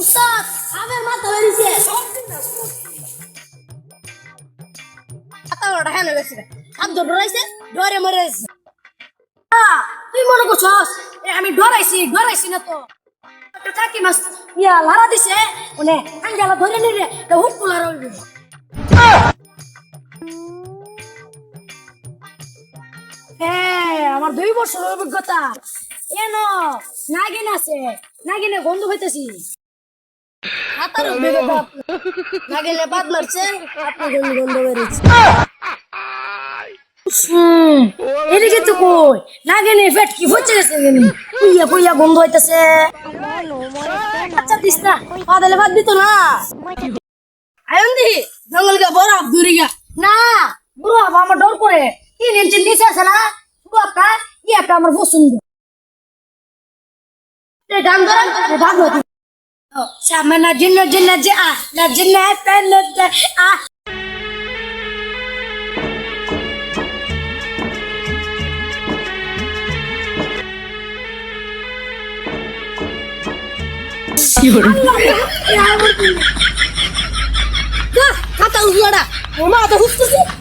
উস্তাদ আমার মাথা বেরিয়েছে মাথা গেছে হাত ধরে ডরাইছে ডরে মরে তুই মনে করছস আমি ডরাইছি ডরাইছি না তো একটা চাকি মাছ ইয়া লারা দিছে মানে আঙ্গালা ধরে নিলে হুক কুলার হইবে হ্যাঁ আমার দুই বছর অভিজ্ঞতা কেন? নাগিন আছে। নাগিনে গন্ধ হইতেছি। হাতার নাগিনে বাদ মারছে আপনার গন্ধ গন্ধ বেরোচ্ছে হুম এদিকে তো কই? নাগিনে পেট কি হচ্ছে গেছে গেনি পুইয়া পুইয়া গন্ধ হইতেছে। আচ্ছা দিস না। দিত আয়ন্দি জঙ্গল গা বড় দূরে গা না বুড়ো বাবা আমার ডর করে তিন ইঞ্চি নিচে আছে না? বুড়ো আপনার ইয়েটা আমার পছন্দ।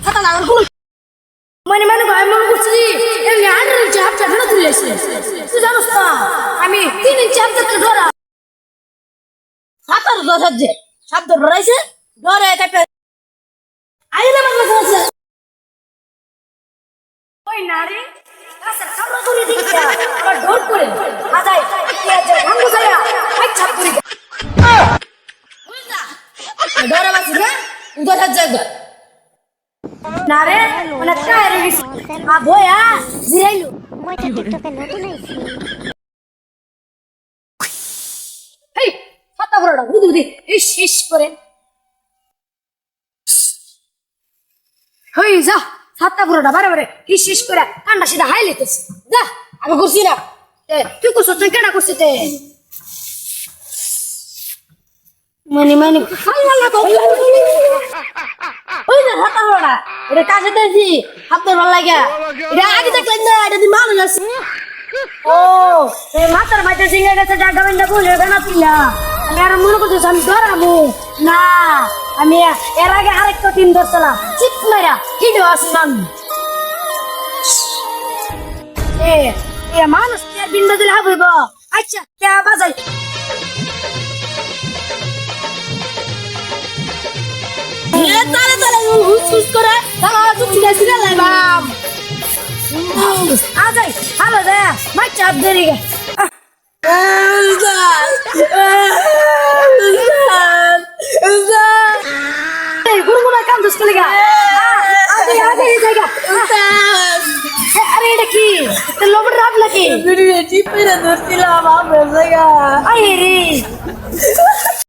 না না। মানে মানে ভাই মনে করছি এমনি আটের ইঞ্চি হাফটা ফেরত তুলে এসে তুই জানোস না আমি তিন ইঞ্চি হাফটা ধরা দশ হাজার সাত ধরাইছে ধরে একটা আইলে বাংলা করছে ওই নারী কাছের খাবলা করে দিচ্ছে আবার ডর করে আদায় পেঁয়াজ ভাঙ্গ যায় আই ছাপ করে ডরে বাসি না দশ হাজার না রে মানে কায় রে আ বয়া, জিরাইলো। মই তো টিকটকে নতুন আইছি। বুদি বুদি ইস ইস করে। হই, যা হাতা বড়টা বারে বারে। ইস করে? সিধা হাই যা, আমি করছি না। তুই করছ তুই কেনা করছিস তে? মানে মানে। ওই যে বড়টা এটা কাছে লাগে। এটা আগে দেখলেন না, এটা মানুষ আছে। ও মাথার মাঝে সিঙ্গে গেছে জায়গা বেন্দা বলে গানা পিলা আর মনে করতেছি আমি ধরাবো না, আমি এর আগে আরেকটা টিম ধরছিলাম। চিপ মেরা হিডো আসলাম এ এ মানুষ কে বিন্দা দিলে হবে আচ্ছা কে বাজাই? তালে তালে হুস করে তালা চুপটি গেছি না লাইবাম আজাই হ্যালো দে মাই চাপ দেরি গে গুরগুলা কাম দুস করে গা আগে আগে এই জায়গা। আরে এটা কি? লোবর রাত নাকি? চিপে ধরছিলাম আমার জায়গা আই রে।